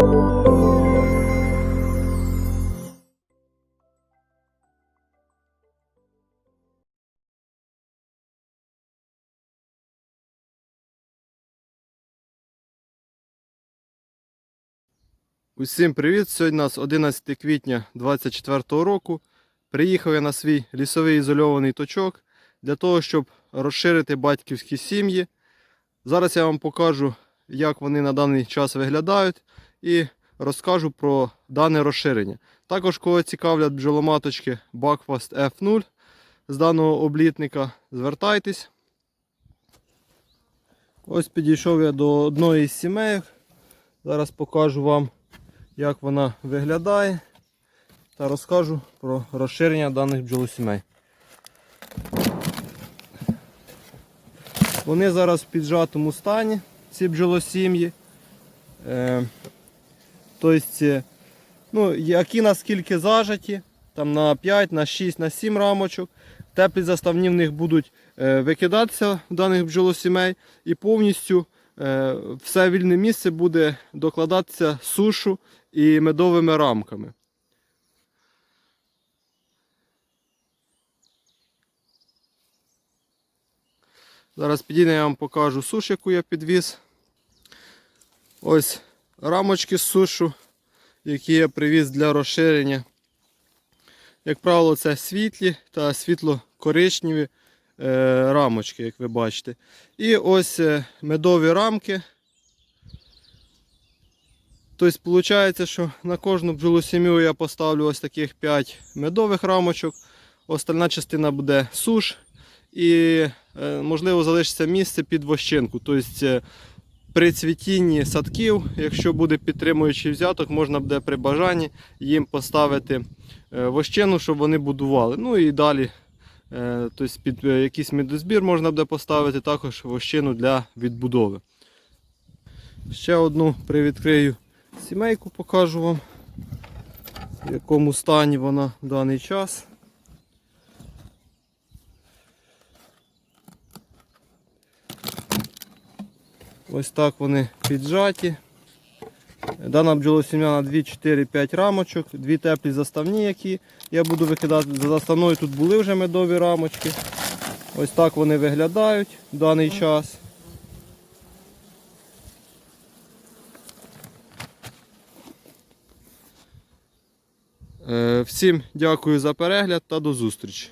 Усім привіт! Сьогодні у нас 11 квітня 2024 року. Приїхав я на свій лісовий ізольований точок для того, щоб розширити батьківські сім'ї. Зараз я вам покажу, як вони на даний час виглядають, і розкажу про дане розширення. Також, кого цікавлять бджоломаточки Buckfast F0 з даного облітника, звертайтесь. Ось підійшов я до одної з сімей. Зараз покажу вам як вона виглядає та розкажу про розширення даних бджолосімей. Вони зараз в піджатому стані, ці бджолосім'ї. Е, тобто, ну, які наскільки зажаті, там на 5, на 6, на 7 рамочок. Теплі заставні в них будуть е, викидатися в даних бджолосімей і повністю е, все вільне місце буде докладатися сушу і медовими рамками. Зараз підійде, я вам покажу суш, яку я підвіз. Ось рамочки з сушу, які я привіз для розширення. Як правило, це світлі та світло-коричневі е, рамочки, як ви бачите. І ось е, медові рамки. Тобто, виходить, що на кожну бджолу сім'ю я поставлю ось таких 5 медових рамочок. Остальна частина буде суш. І, е, можливо, залишиться місце під вощинку. Тобто, при цвітінні садків, якщо буде підтримуючий взяток, можна буде при бажанні їм поставити е, вощину, щоб вони будували. Ну і далі е, тобто, під е, якийсь медозбір можна буде поставити також вощину для відбудови. Ще одну привідкрию сімейку покажу вам, в якому стані вона в даний час. Ось так вони піджаті. Дана бджолосім'я на 2, 4, 5 рамочок, дві теплі заставні, які я буду викидати. За заставною тут були вже медові рамочки. Ось так вони виглядають в даний час. Е, Всім дякую за перегляд та до зустрічі.